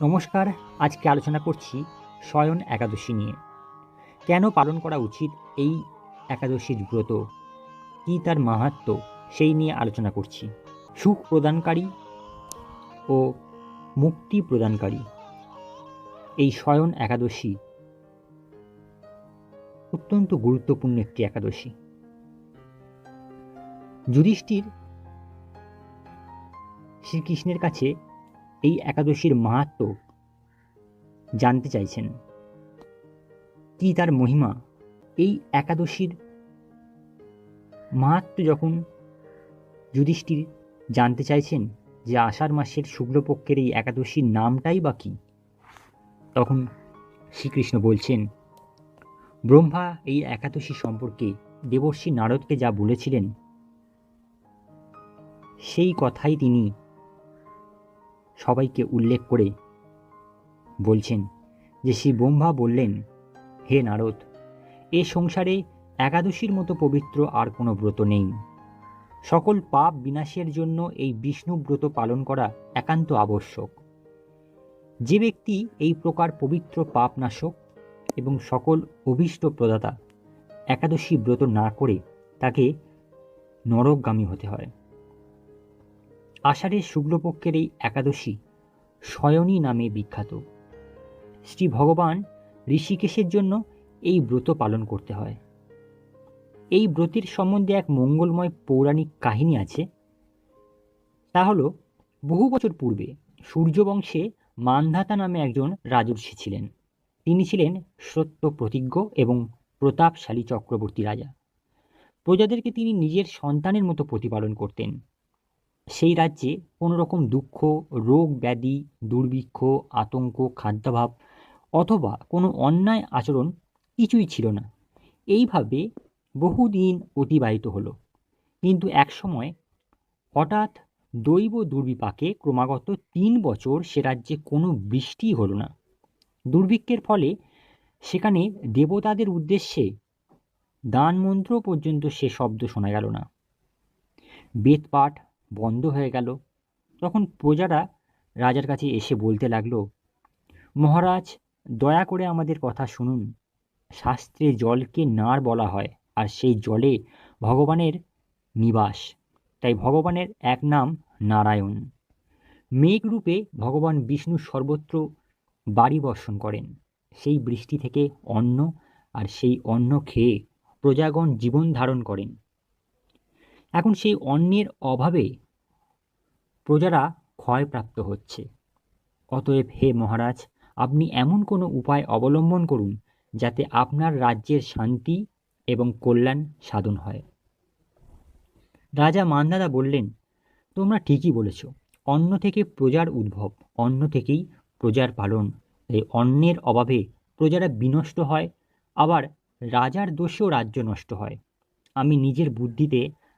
নমস্কার, আজকে আলোচনা করছি শয়ন একাদশী নিয়ে। কেন পালন করা উচিত এই একাদশীর ব্রত? কী তার মাহাত্ম? সেই নিয়ে আলোচনা করছি। সুখ প্রদানকারী ও মুক্তি প্রদানকারী। এই শয়ন একাদশী অত্যন্ত গুরুত্বপূর্ণ একটি একাদশী। যুধিষ্ঠির শ্রীকৃষ্ণের কাছে এই একাদশীর মাহাত্ম জানতে চাইছেন। কি তার মহিমা? এই একাদশীর মাহাত্ম যখন যুধিষ্ঠির জানতে চাইছেন যে আষাঢ় মাসের শুক্লপক্ষের এই একাদশীর নামটাই বা কী, তখন শ্রীকৃষ্ণ বলছেন, ব্রহ্মা, এই একাদশী সম্পর্কে দেবর্ষী নারদকে যা বলেছিলেন, সেই কথাই তিনি সবাইকে উল্লেখ করে বলছেন যে শ্রী ব্রহ্মা বললেন, হে নারদ, এ সংসারে একাদশীর মতো পবিত্র আর কোনো ব্রত নেই। সকল পাপ বিনাশের জন্য এই বিষ্ণু ব্রত পালন করা একান্ত আবশ্যক। যে ব্যক্তি এই প্রকার পবিত্র পাপ নাশক এবং সকল অভীষ্ট প্রদাতা একাদশী ব্রত না করে তাকে নরকগামী হতে হয়। আষাঢ়ের শুক্লপক্ষের এই একাদশী শয়নী নামে বিখ্যাত। শ্রী ভগবান ঋষিকেশের জন্য এই ব্রত পালন করতে হয়। এই ব্রতের সম্বন্ধে এক মঙ্গলময় পৌরাণিক কাহিনী আছে। তা হলো, বহু বছর পূর্বে সূর্যবংশে মান্ধাতা নামে একজন রাজর্ষি ছিলেন। তিনি ছিলেন সত্য প্রতিজ্ঞ এবং প্রতাপশালী চক্রবর্তী রাজা। প্রজাদেরকে তিনি নিজের সন্তানের মতো প্রতিপালন করতেন। সেই রাজ্যে কোনো রকম দুঃখ, রোগ, ব্যাধি, দুর্ভিক্ষ, আতঙ্ক, খাদ্যাভাব অথবা কোনো অন্যায় আচরণ কিছুই ছিল না। এইভাবে বহুদিন অতিবাহিত হলো। কিন্তু একসময় হঠাৎ দৈব দুর্বিপাকে ক্রমাগত তিন বছর সে রাজ্যে কোনো বৃষ্টি হলো না। দুর্ভিক্ষের ফলে সেখানে দেবতাদের উদ্দেশ্যে দান মন্ত্র পর্যন্ত সে শব্দ শোনা গেল না। বেদপাঠ বন্ধ হয়ে গেল। তখন প্রজারা রাজার কাছে এসে বলতে লাগল, মহারাজ, দয়া করে আমাদের কথা শুনুন। শাস্ত্রে জলকে নার বলা হয়, আর সেই জলে ভগবানের নিবাস। তাই ভগবানের এক নাম নারায়ণ। মেঘ রূপে ভগবান বিষ্ণু সর্বত্র বাড়ি বর্ষণ করেন। সেই বৃষ্টি থেকে অন্ন, আর সেই অন্ন খেয়ে প্রজাগণ জীবন ধারণ করেন। এখন সেই অন্নের অভাবে প্রজারা ক্ষয়প্রাপ্ত হচ্ছে। অতএব হে মহারাজ, আপনি এমন কোনো উপায় অবলম্বন করুন যাতে আপনার রাজ্যের শান্তি এবং কল্যাণ সাধন হয়। রাজা মান্দাদা বললেন, তোমরা ঠিকই বলেছ, অন্ন থেকে প্রজার উদ্ভব, অন্ন থেকেই প্রজার পালন। এই অন্নের অভাবে প্রজারা বিনষ্ট হয়, আবার রাজার দোষেও রাজ্য নষ্ট হয়। আমি নিজের বুদ্ধিতে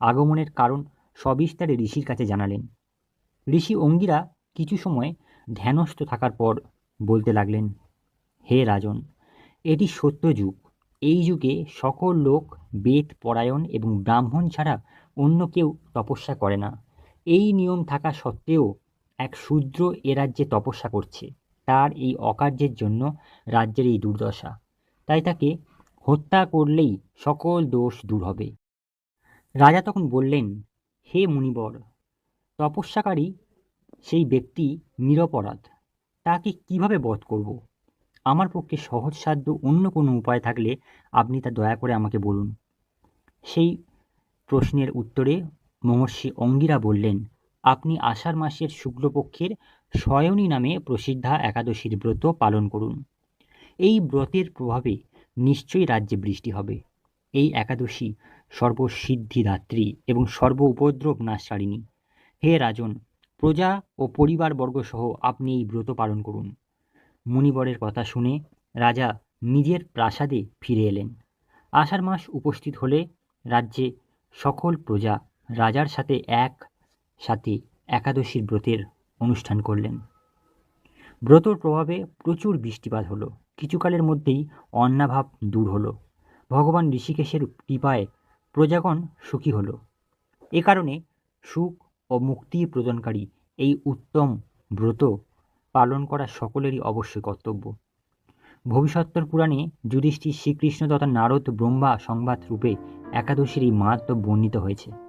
আগমনের কারণ সবিস্তারে ঋষির কাছে জানালেন। ঋষি অঙ্গিরা কিছু সময় ধ্যানস্থ থাকার পর বলতে লাগলেন, হে রাজন, এটি সত্য যুগ। এই যুগে সকল লোক বেদ, পরায়ণ এবং ব্রাহ্মণ ছাড়া অন্য কেউ তপস্যা করে না। এই নিয়ম থাকা সত্ত্বেও এক শূদ্র এ রাজ্যে তপস্যা করছে। তার এই অকার্যের জন্য রাজ্যের এই দুর্দশা। তাই তাকে হত্যা করলেই সকল দোষ দূর হবে। রাজা তখন বললেন, হে মুনিবর, তপস্যাকারী সেই ব্যক্তি নিরপরাধ। তাকে কীভাবে বধ করব? আমার পক্ষে সহজসাধ্য অন্য কোনো উপায় থাকলে আপনি তা দয়া করে আমাকে বলুন। সেই প্রশ্নের উত্তরে মহর্ষি অঙ্গিরা বললেন, আপনি আষাঢ় মাসের শুক্লপক্ষের শয়নী নামে প্রসিদ্ধা একাদশীর ব্রত পালন করুন। এই ব্রতের প্রভাবে নিশ্চয়ই রাজ্যে বৃষ্টি হবে। এই একাদশী সর্বসিদ্ধিদাত্রী এবং সর্ব উপদ্রব নাশারিণী। হে রাজন, প্রজা ও পরিবারবর্গ সহ আপনি এই ব্রত পালন করুন। মুনিবরের কথা শুনে রাজা নিজের প্রাসাদে ফিরে এলেন। আষাঢ় মাস উপস্থিত হলে রাজ্যে সকল প্রজা রাজার সাথে এক, সাথে একাদশীর ব্রতের অনুষ্ঠান করলেন। ব্রতর প্রভাবে প্রচুর বৃষ্টিপাত হলো। কিছুকালের মধ্যেই অন্নাভাব দূর হলো। ভগবান ঋষিকেশের কৃপায় প্রজাগণ সুখী হলো। এ কারণে সুখ ও মুক্তি প্রদানকারী এই উত্তম ব্রত পালন করা সকলেরই অবশ্যই কর্তব্য। ভবিষ্যত্তর পুরাণে যুধিষ্ঠির শ্রীকৃষ্ণ তথা নারদ ব্রহ্মা সংবাদ রূপে একাদশীর এই মাহাত্ম বর্ণিত হয়েছে।